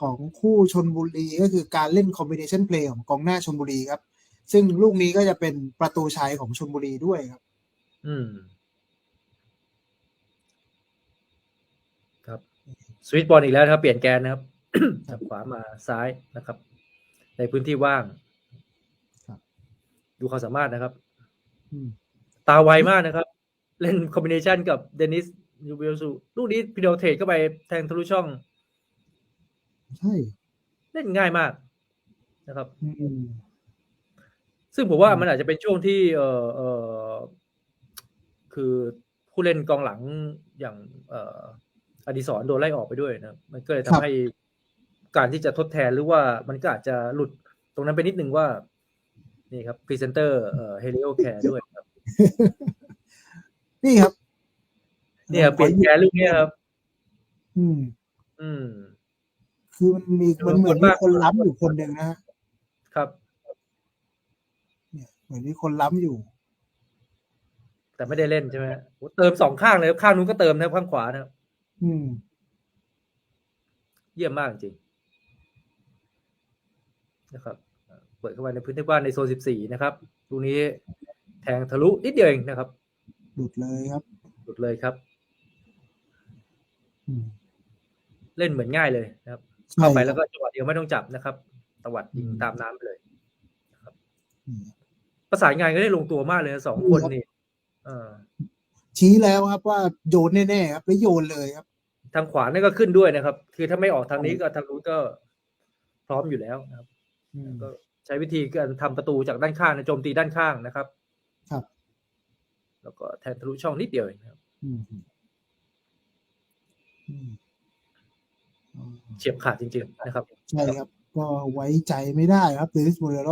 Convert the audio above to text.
ของคู่ชนบุรีก็คือการเล่นคอมบิเนชันเพลย์ของกองหน้าชนบุรีครับ ซึ่งลูกนี้ก็จะเป็นประตูชัยของชนบุรีด้วยครับ อืม ครับสวิตช์บอลอีกแล้วนะครับ เปลี่ยนแกนนะครับจากขวามาซ้ายนะครับ ในพื้นที่ว่างครับดูความสามารถนะครับอืมตาไวมากนะครับ เล่นคอมบิเนชันกับเดนิสยูเบลสูลูกนี้พิโดเทรดเข้าไปแทงทะลุช่อง ใช่เล่นง่ายมากนะครับอืมซึ่งผมว่าอืมมันอาจจะเป็นช่วงที่ เออเออคือผู้เล่นกองหลังอย่างเอ่ออดิศรโดนไล่ออกไปด้วยนะ มันก็เลยทำให้การที่จะทดแทนหรือว่ามันก็อาจจะหลุดตรงนั้นไปนิดนึงว่า นี่ครับพรีเซนเตอร์เอ่อเฮลิโอแคร์ด้วยครับ นี่ครับ เนี่ยเปลี่ยนแกนลูกเนี้ยครับ อืม อืม คือมันมีมันเหมือนมีคนล้ำอยู่คนหนึ่งนะฮะครับ เนี่ยเหมือนมีคนล้ำอยู่ แต่ไม่ได้เล่นใช่ไหมโอ้เติมสองข้างเลยครับข้างนู้นก็เติมนะครับข้างขวานะครับอืม เยี่ยมมากจริงนะครับเปิดเข้าไปในพื้นที่บ้านในโซน14นะครับลูกนี้แทงทะลุนิดเดียวเองนะครับหลุดเลยครับหลุดเลยครับอืมเล่นเหมือนง่ายเลยนะครับใช่ เข้าไปคแล้รัวบก็จังหวะเดียวไม่ต้องจับนะครับตวัดยิงอืมตามน้ำไปเลยอืมประสานงานก็ได้ลงตัวมากเลยนะสองคนนี่เออชี้แล้วครับว่าโยนแน่ๆครับแล้วโยนเลยครับ ทางขวานี่ก็ขึ้นด้วยนะครับ คือถ้าไม่ออกทางนี้ก็ทางนู้นก็พร้อมอยู่แล้วนะครับอืมก็ใช้วิธีการทำประตูจากด้านข้างนะโจมตีด้านข้างนะครับ ครับ แล้วก็แทนทะลุช่องนิดเดียวเองนะครับ อืมอืม เฉียบขาดจริงๆนะครับ ใช่ครับ ก็ไว้ใจไม่ได้ครับเดนิสโมเรโร